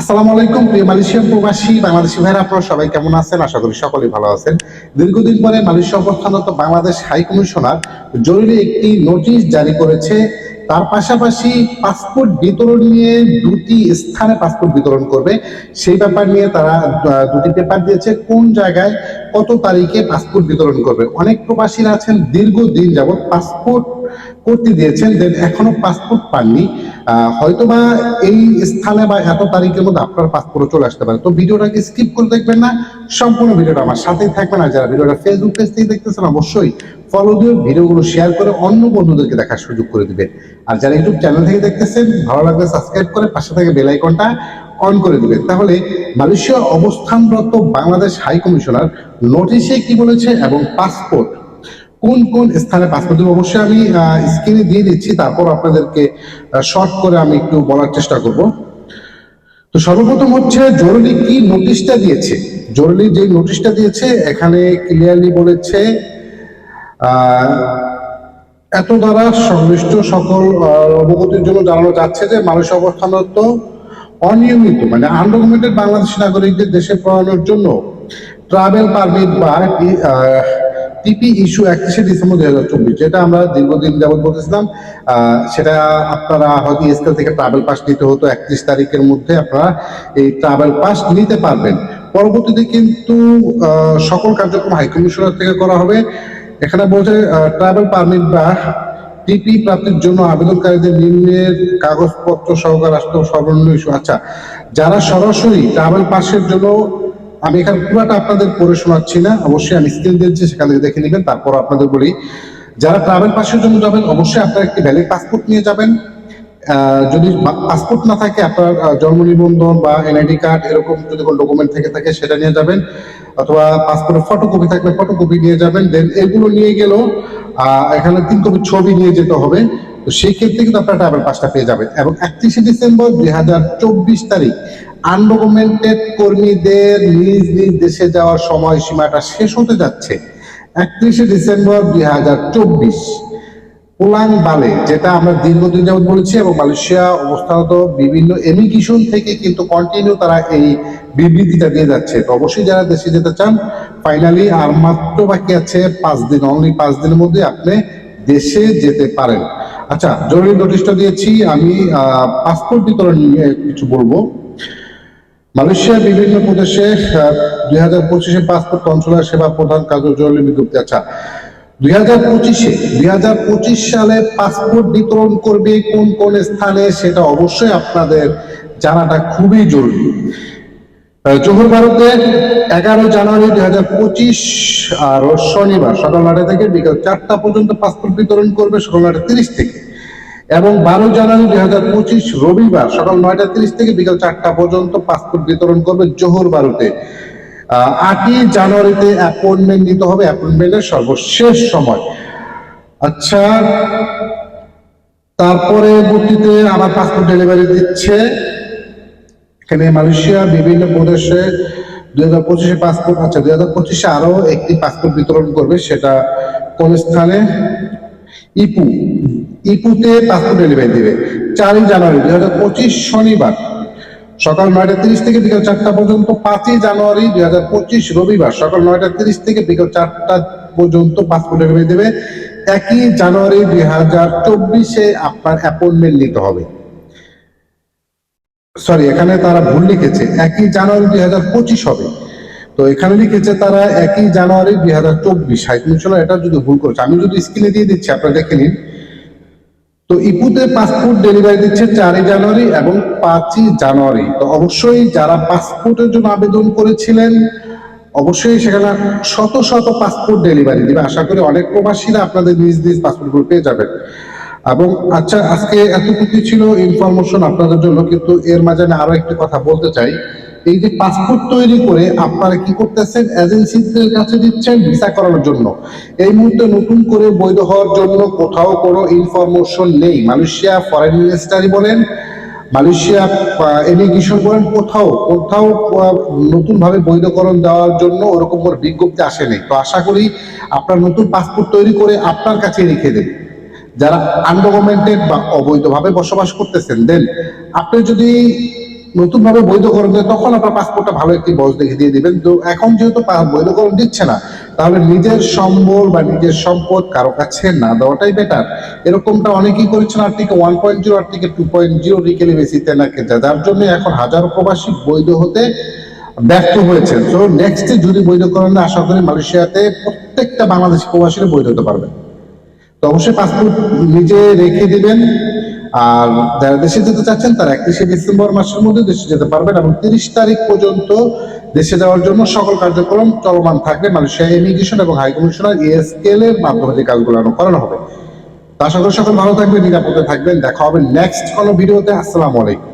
আসসালামু আলাইকুম, প্রিয় মালয়েশিয়ান প্রবাসী, বাংলাদেশি ভাইরা আপনারা সবাই কেমন আছেন? আশা করি সকলেই ভালো আছেন। দীর্ঘদিন পরে মালয়েশিয়া অবস্থানরত বাংলাদেশ হাই কমিশনার জরুরি একটি নোটিশ জারি করেছে। তার পাশাপাশি পাসপোর্ট বিতরণ নিয়ে দুটি স্থানে পাসপোর্ট বিতরণ করবে। সেই ব্যাপার নিয়ে তারা দুটি পেপার দিয়েছে, কোন জায়গায় কত তারিখে পাসপোর্ট বিতরণ করবে। অনেক প্রবাসীরা আছেন দীর্ঘদিন যাবৎ পাসপোর্ট করতে দিয়েছেন দেন এখনও পাসপোর্ট পাননি। আহ, হয়তোবা এই স্থানে বা এত তারিখের মধ্যে আপনার পাসপোর্ট চলে আসতে পারে। তো ভিডিওটাকে স্কিপ করে দেখবেন না সম্পূর্ণ ভিডিওটা আমার সাথেই থাকবেন। আর যারা ভিডিওটা ফেসবুক পেজ থেকে দেখতেছেন অবশ্যই ফলো দিয়ে ভিডিওগুলো শেয়ার করে অন্য বন্ধুদেরকে দেখার সুযোগ করে দিবেন। আর যারা ইউটিউব চ্যানেল থেকে দেখতেছেন ভালো লাগলে সাবস্ক্রাইব করে পাশে থেকে বেল আইকনটা অন করে দিবেন। তাহলে মালয়েশিয়া অবস্থানরত বাংলাদেশ হাই কমিশনার নোটিশে কি বলেছে এবং পাসপোর্ট কোন কোন স্থানে পাসপোর্ট দেবো অবশ্যই আমি স্ক্রিনে দিয়ে দিচ্ছি, তারপর আপনাদেরকে শর্ট করে আমি একটু বলার চেষ্টা করব। তো সর্বপ্রথম হচ্ছে জরুরি কি নোটিশটা দিয়েছে? জরুরি যে নোটিশটা দিয়েছে, এখানে ক্লিয়ারলি বলেছে এত দ্বারা সংশ্লিষ্ট সকল অবগতির জন্য জানানো যাচ্ছে যে মানুষ অবস্থানত অনিয়মিত মানে আনডকুমেন্টেড বাংলাদেশি নাগরিকদের দেশে পড়ানোর জন্য ট্রাভেল পারমিট বা টিপি ইস্যু একত্রিশে ডিসেম্বর দুই হাজার চব্বিশ, যেটা আমরা দীর্ঘদিন যাবত বলতেছিলাম সেটা আপনারা হয়তো স্কেল থেকে ট্রাভেল পাস নিতে হতো একত্রিশ তারিখের মধ্যে, আপনারা এই ট্রাভেল পাস নিতে পারবেন। পরবর্তীতে কিন্তু সকল কার্যক্রম হাইকমিশনার থেকে করা হবে। এখানে বলছে ট্রাভেল পারমিট বা টিপি প্রাপ্তির জন্য আবেদনকারীদের নিম্নের কাগজপত্র সহকারে রাষ্ট্র সর্বনিম্ন ইস্যু। আচ্ছা যারা সরাসরি ট্রাভেল পাসের জন্য আমি এখানে পুরোটা আপনাদের পড়ে শোনাচ্ছি না। অবশ্যই আমি স্ক্রিন দিচ্ছি, সেখান দেখে নেবেন, তারপর আপনাদের বলি। যারা ট্রাভেল পাসের জন্য যাবেন, অবশ্যই আপনারা একটি ভ্যালিড পাসপোর্ট নিয়ে যাবেন। যদি পাসপোর্ট না থাকে, আপনার জন্ম নিবন্ধন বা এনআইডি কার্ড এরকম যদি কোনো ডকুমেন্ট থেকে থাকে, সেটা নিয়ে যাবেন। অথবা পাসপোর্টের ফটোকপি থাকলে ফটোকপি নিয়ে যাবেন। দেন এগুলো নিয়ে গেলেও এখানে তিন কপি ছবি নিয়ে যেতে হবে। তো সেই ক্ষেত্রে কিন্তু আপনার ট্রাভেল পাসটা পেয়ে যাবেন। এবং একত্রিশে ডিসেম্বর দুই হাজার চব্বিশ তারিখ আনডকুমেন্টেড কর্মীদের নিজ নিজ দেশে যাওয়ার সময়সীমাটা শেষ হতে যাচ্ছে। একত্রিশে ডিসেম্বর দুই হাজার চব্বিশ। পোলাং বালে, যেটা আমরা দীর্ঘদিন যেমন বলেছি এবং মালয়েশিয়া অবস্থানত বিভিন্ন এমিগ্রেশন থেকে কিন্তু কন্টিনিউ তারা এই বিবৃতিটা দিয়ে যাচ্ছে। তো অবশ্যই যারা দেশে যেতে চান ফাইনালি আর মাত্র বাকি আছে পাঁচ দিন অনলি পাঁচ দিনের মধ্যে আপনি দেশে যেতে পারেন। আচ্ছা জরুরি নোটিশটা দিয়েছি, আমি পাসপোর্ট বিতরণ নিয়ে কিছু বলব। মালয়েশিয়ার বিভিন্ন প্রদেশে দুই হাজার পঁচিশে পাসপোর্ট কনসুলার সেবা প্রধান জরুরি বিজ্ঞপ্তি। আচ্ছা দুই হাজার পঁচিশে, দুই হাজার পঁচিশ সালে পাসপোর্ট বিতরণ করবে কোন কোন স্থানে সেটা অবশ্যই আপনাদের জানাটা খুবই জরুরি। জোহর ভারতে এগারো জানুয়ারি দুই হাজার পঁচিশ, আর শনিবার সকাল নয়টা থেকে বিকাল চারটা পর্যন্ত পাসপোর্ট বিতরণ করবে সকাল নয়টা তিরিশ থেকে। এবং বারো জানুয়ারি দুই হাজার পঁচিশ রবিবার সকাল নয়টা তিরিশ থেকে বিকাল চারটা পর্যন্ত পাসপোর্ট বিতরণ করবে জোহর বারুতে। আটই জানুয়ারিতে অ্যাপয়েন্টমেন্ট নিতে হবে। অ্যাপয়েন্টমেন্টের সর্বশেষ সময়। আচ্ছা তারপরে গতিতে আমার পাসপোর্ট ডেলিভারি দিচ্ছে। এখানে মালয়েশিয়া, বিভিন্ন প্রদেশে দুই হাজার পঁচিশে পাসপোর্ট আচ্ছা দুই হাজার পঁচিশে আরও একটি পাসপোর্ট বিতরণ করবে সেটা কোন স্থানে? ইপু। ইপুতে পাসপোর্ট ডেলিভারি দিবে। চারই জানুয়ারি, দুই হাজার পঁচিশ শনিবার। সকাল নয়টা তিরিশ থেকে বিকাল চারটা পর্যন্ত পাঁচই জানুয়ারি, দুই হাজার পঁচিশ রবিবার। সকাল নয়টা তিরিশ থেকে বিকাল চারটা পর্যন্ত পাসপোর্ট ডেলিভারি দেবে। একই জানুয়ারি, দুই হাজার চব্বিশে আপনার অ্যাপয়েন্টমেন্ট নিতে হবে। সরি এখানে তারা ভুল লিখেছে। একই জানুয়ারি, দুই হাজার পঁচিশ হবে। তো এখানে লিখেছে তারা একই জানুয়ারি, দুই হাজার চব্বিশ। এটা যদি ভুল করেছে, আমি যদি স্ক্রিনে দিয়ে দিচ্ছি, আপনারা দেখে নিন। তো ইপুতে পাসপোর্ট ডেলিভারি দিচ্ছে চারই জানুয়ারি এবং পাঁচই জানুয়ারি। তো অবশ্যই যারা পাসপোর্টের জন্য আবেদন করেছিলেন, অবশ্যই সেখানে শত শত পাসপোর্ট ডেলিভারি দিবে। আশা করি অনেক প্রবাসীরা আপনাদের নিজ নিজ পাসপোর্টগুলো পেয়ে যাবেন। এবং আচ্ছা আজকে এতটুকু ছিল ইনফরমেশন আপনাদের জন্য, কিন্তু এর মাঝে আমি আরও একটি কথা বলতে চাই। এই যে পাসপোর্ট তৈরি করে আপনারা কি করতেছেন? এজেন্সিদের কাছে দিচ্ছেন ভিসা করানোর জন্য। এই মুহূর্তে নতুন করে বৈধ হওয়ার জন্য কোথাও কোনো ইনফরমেশন নেই। মালয়েশিয়া ফরেন মিনিস্টারই বলেন, মালয়েশিয়া এমিগ্রেশন বলেন, কোথাও কোথাও নতুন ভাবে বৈধকরণ দেওয়ার জন্য ওরকম কোনো বিজ্ঞপ্তি আসেনি। তো আশা করি আপনার নতুন পাসপোর্ট তৈরি করে আপনার কাছে রেখে দেন যারা আনডকুমেন্টেড বা অবৈধভাবে বসবাস করতেছেন, দেন আপনি যদি নতুনভাবে বৈধকরণ দেয়, তখন আপনার পাসপোর্টটা ভালো একটি বয়স দেখে দিয়ে দিবেন। তো এখন যেহেতু বৈধকরণ দিচ্ছে না, তাহলে নিজের সম্বল বা নিজের সম্পদ কারও কাছে না দেওয়াটাই বেটার এরকমটা অনেকেই করেছেন RTK one point zero RTK two point zero রিকেলি বেসিতে নাকি যার জন্য এখন হাজার প্রবাসী বৈধ হতে ব্যর্থ হয়েছে তো নেক্সটে যদি বৈধকরণে আশা করি মালয়েশিয়াতে প্রত্যেকটা বাংলাদেশি প্রবাসীরা বৈধ হতে পারবে। তো অবশ্যই পাসপোর্ট নিজে রেখে দিবেন। আর যারা দেশে যেতে চাচ্ছেন, তারা একত্রিশে ডিসেম্বর মাসের মধ্যে দেশে যেতে পারবেন এবং তিরিশ তারিখ পর্যন্ত দেশে যাওয়ার জন্য সকল কার্যক্রম চলমান থাকবে। মালয়েশিয়া ইমিগ্রেশন এবং হাই কমিশনার ইএসকেল এর মাধ্যমে যে কাজগুলো করানো হবে। তা করি সকল ভালো থাকবেন, নিরাপদে থাকবেন। দেখা হবে নেক্সট কোনো ভিডিওতে আসসালামু আলাইকুম।